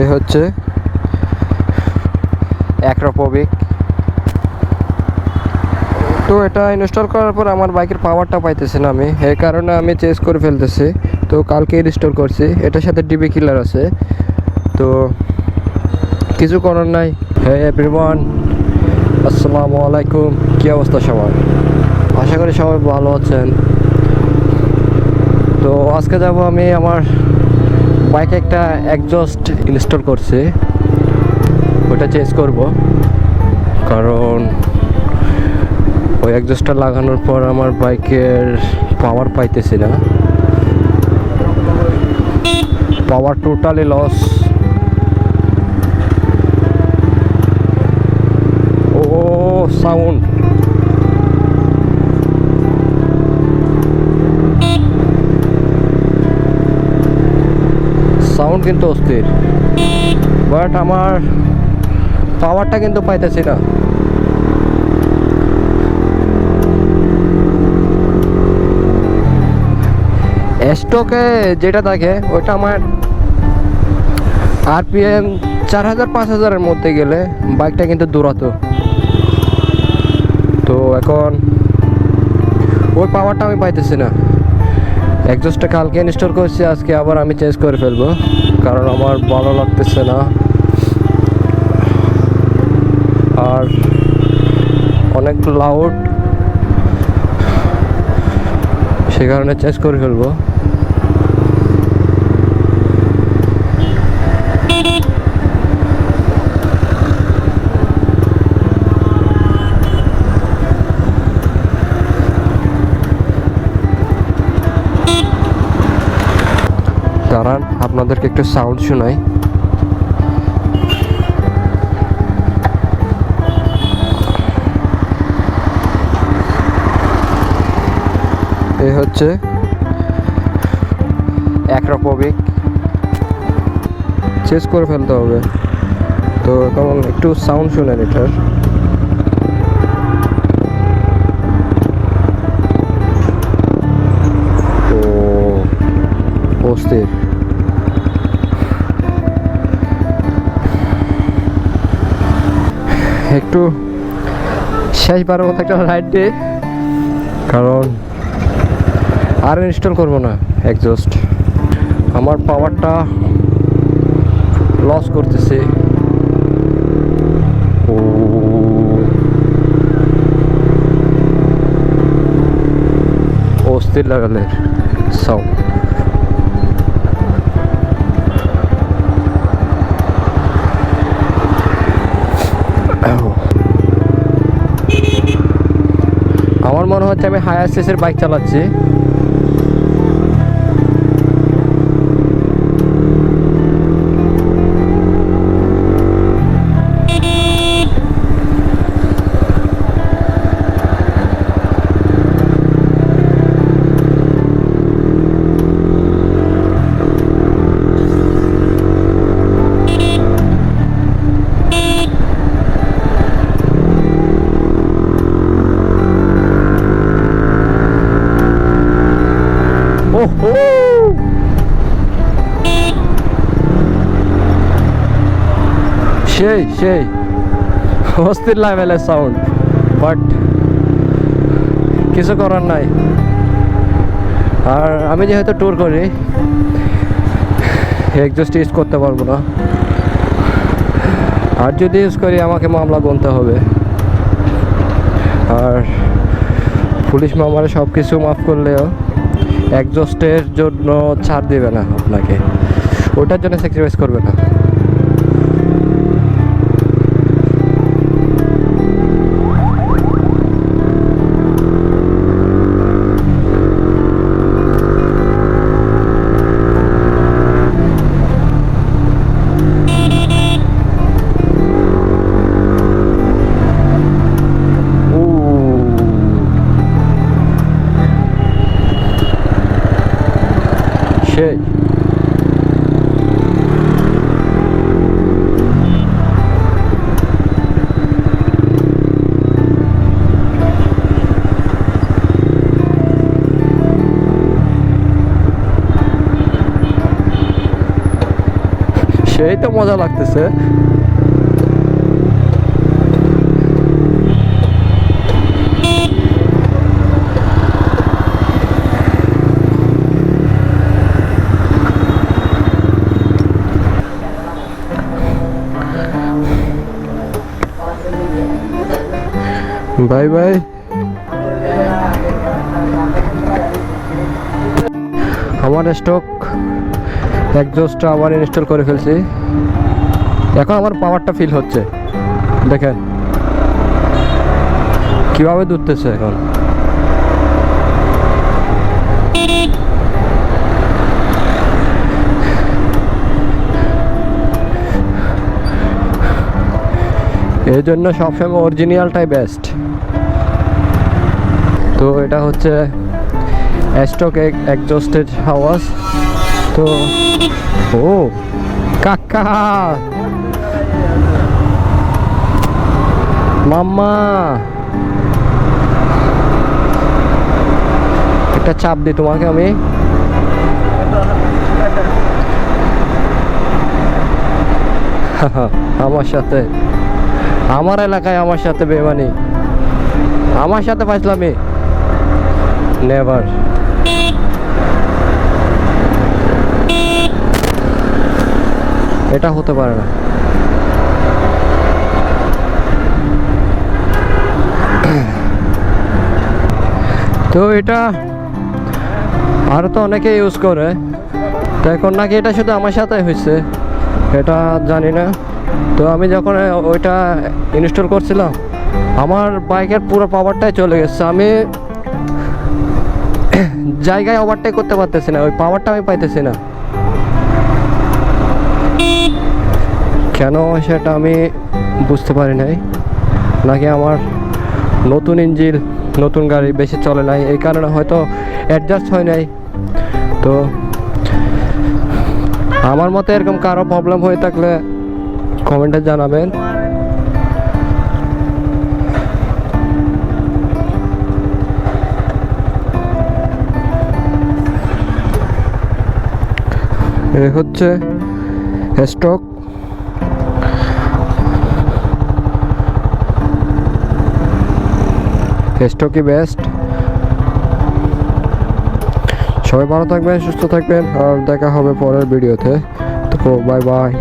এই হচ্ছে অ্যাক্রোপোবিক। তো এটা ইনস্টল করার পর আমার বাইকের পাওয়ারটা পাইতেছি না আমি। এই কারণে আমি চেঞ্জ করে ফেলতেছি। তো কালকে ইনস্টল করছি। এটার সাথে ডিবি কিলার আছে। তো কিছু করার নাই। হ্যাঁ এভরিওয়ান আসসালামু আলাইকুম। কী অবস্থা সবার? আশা করি সবাই ভালো আছেন। তো আজকে যাব আমি আমার বাইকে একটা একজস্ট ইনস্টল করছে। ওটা চেঞ্জ করব। কারণ ওই একজস্টটা লাগানোর পর আমার বাইকের পাওয়ার পাইতেছি না। পাওয়ার টোটালি লস ও সাউন্ড সাউন্ড কিন্তু অস্থির। বাট আমার পাওয়ারটা কিন্তু পাইতেছি না। স্টকে যেটা থাকে ওটা আমার আরপিএম চার হাজার পাঁচ হাজারের মধ্যে গেলে বাইকটা কিন্তু দৌড়াতো তো এখন ওই পাওয়ারটা আমি পাইতেছি না। একজস্টটা কালকে ইনস্টল করছি, আজকে আবার আমি চেঞ্জ করে ফেলব, কারণ আমার ভালো লাগতেছে না। আর অনেক লাউড সে কারণে চেঞ্জ করে ফেলব। দাঁড়ান, আপনাদেরকে একটু সাউন্ড শোনাই। এই হচ্ছে অ্যাক্রোপোবিক চেস করে ফেলতে হবে। তো কেমন একটু সাউন্ড শুনেন এটার। অস্থির। একটু শেষবারের মতো একটা রাইড দে কারণ আর ইনস্টল করব না একজস্ট আমার পাওয়ারটা লস করতেছে। ও। অস্থির লাগালের সাউন্ড হচ্ছে আমি হায়ার সেসের বাইক চালাচ্ছি। ওহো সেই সেই। অস্থির লেভেলের সাউন্ড বাট কিছু করার নাই। আর আমি যেহেতু ট্যুর করি একজস্ট ইউজ করতে পারব না। আর যদি ইউজ করি, আমাকে মামলা গুনতে হবে। আর পুলিশ মামলায় সব কিছু মাফ করলেও একজস্টের জন্য ছাড় দেবে না আপনাকে। ওটার জন্য স্যাক্রিফাইস করবে না। şey. Şey de model বাই বাই। আমার স্টক একজোস্টটা আবার ইনস্টল করে ফেলছি। এখন আমার পাওয়ারটা ফিল হচ্ছে। দেখেন। কীভাবে দুধতেছে এখন? এই জন্য সবসময় অরিজিনালটাই বেস্ট তো এটা হচ্ছে স্টক একজস্টেড আওয়াজ। তো ও, কাকা! মাম্মা! একটা চাপ দিই তোমাকে আমি। আমার সাথে, আমার এলাকায় আমার সাথে বেমানি। আমার সাথে পাইছিলামি নেভার এটা হতে পারে না। তো এটা আরও তো অনেকে ইউজ করে। তো এখন নাকি এটা শুধু আমার সাথে হয়েছে। এটা জানি না। তো আমি যখন ওইটা ইনস্টল করছিলাম, আমার বাইকের পুরো পাওয়ারটাই চলে গেছে। আমি জায়গায় ওভারটেক করতে পারতেছি না, ওই পাওয়ারটা আমি পাইতেছি না। কেন সেটা আমি বুঝতে পারি নাই, নাকি আমার নতুন ইঞ্জিন, নতুন গাড়ি বেশি চলে নাই, এই কারণে হয়তো অ্যাডজাস্ট হয় নাই। তো আমার মতে এরকম কারও প্রবলেম হয়ে থাকলে কমেন্টে জানাবেন। এ হচ্ছে স্টক। স্টকই বেস্ট সবাই ভালো থাকবেন, সুস্থ থাকবেন, আর দেখা হবে পরের ভিডিওতে। তো বাই বাই